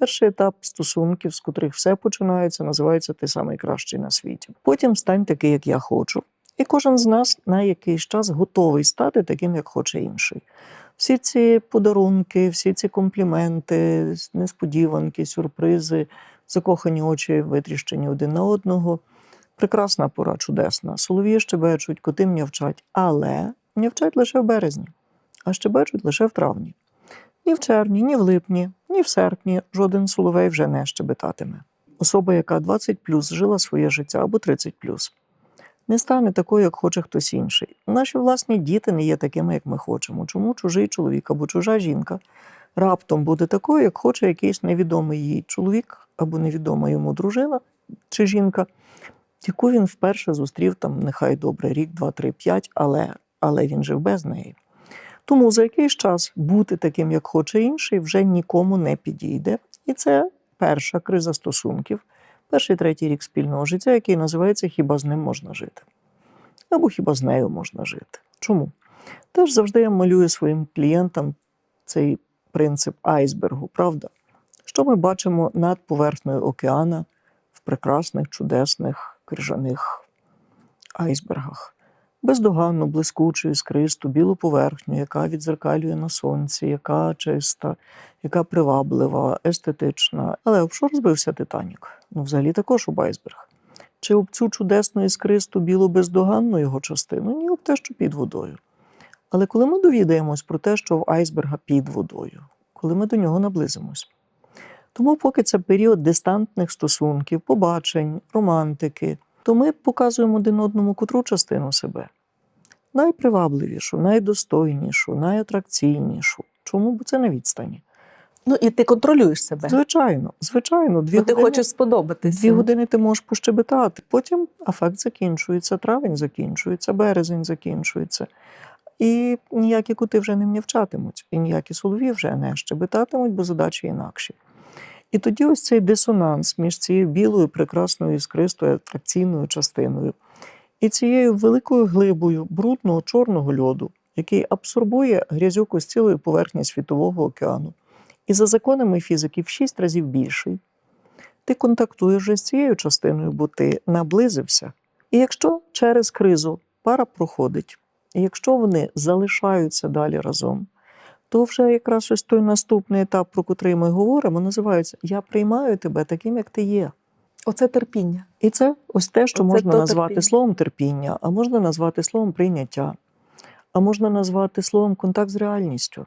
перший етап стосунків, з котрих все починається, називається Ти самий кращий на світі. Потім стань такий, як я хочу. І кожен з нас на якийсь час готовий стати таким, як хоче інший. Всі ці подарунки, всі ці компліменти, несподіванки, сюрпризи, закохані очі, витріщені один на одного. Прекрасна пора, чудесна. Солов'ї щебечуть, коти м'явчать, але м'явчать лише в березні, а щебечуть лише в травні. Ні в червні, ні в липні, ні в серпні жоден соловей вже не щебетатиме. Особа, яка 20 жила своє життя або 30 не стане такою, як хоче хтось інший. Наші власні діти не є такими, як ми хочемо. Чому чужий чоловік або чужа жінка раптом буде такою, як хоче якийсь невідомий їй чоловік або невідома йому дружина чи жінка, яку він вперше зустрів там, нехай добре, рік, два, три, п'ять, але, але він жив без неї. Тому за якийсь час бути таким, як хоче інший, вже нікому не підійде. І це перша криза стосунків, перший третій рік спільного життя, який називається Хіба з ним можна жити? Або хіба з нею можна жити? Чому? Теж завжди я малюю своїм клієнтам цей принцип айсбергу, правда? Що ми бачимо над поверхнею океана в прекрасних, чудесних крижаних айсбергах? Бездоганну, блискучу, іскристу, білу поверхню, яка відзеркалює на сонці, яка чиста, яка приваблива, естетична. Але об що розбився Титанік? Ну, взагалі також об айсберг. Чи об цю чудесну іскристу білу бездоганну його частину? Ні, об те, що під водою. Але коли ми довідаємось про те, що в айсберга під водою, коли ми до нього наблизимось. Тому, поки це період дистантних стосунків, побачень, романтики, то ми показуємо один одному котру частину себе. Найпривабливішу, найдостойнішу, найатракційнішу. Чому? Бо це на відстані. Ну і ти контролюєш себе. Звичайно, звичайно, дві Бо ти години, хочеш сподобатися. дві години ти можеш пощебетати. Потім афект закінчується, травень закінчується, березень закінчується. І ніякі кути вже не м'явчатимуть, і ніякі солові вже не щебетатимуть, бо задачі інакші. І тоді ось цей дисонанс між цією білою, прекрасною, іскристою, атракційною частиною і цією великою глибою брудного чорного льоду, який абсорбує грязюку з цілої поверхні світового океану, і за законами фізики в шість разів більший. Ти контактуєш вже з цією частиною, бо ти наблизився. І якщо через кризу пара проходить, і якщо вони залишаються далі разом, то вже якраз ось той наступний етап, про котрий ми говоримо, називається Я приймаю тебе таким, як ти є. Оце терпіння. І це ось те, що Оце можна назвати терпіння. словом терпіння, а можна назвати словом прийняття, а можна назвати словом контакт з реальністю.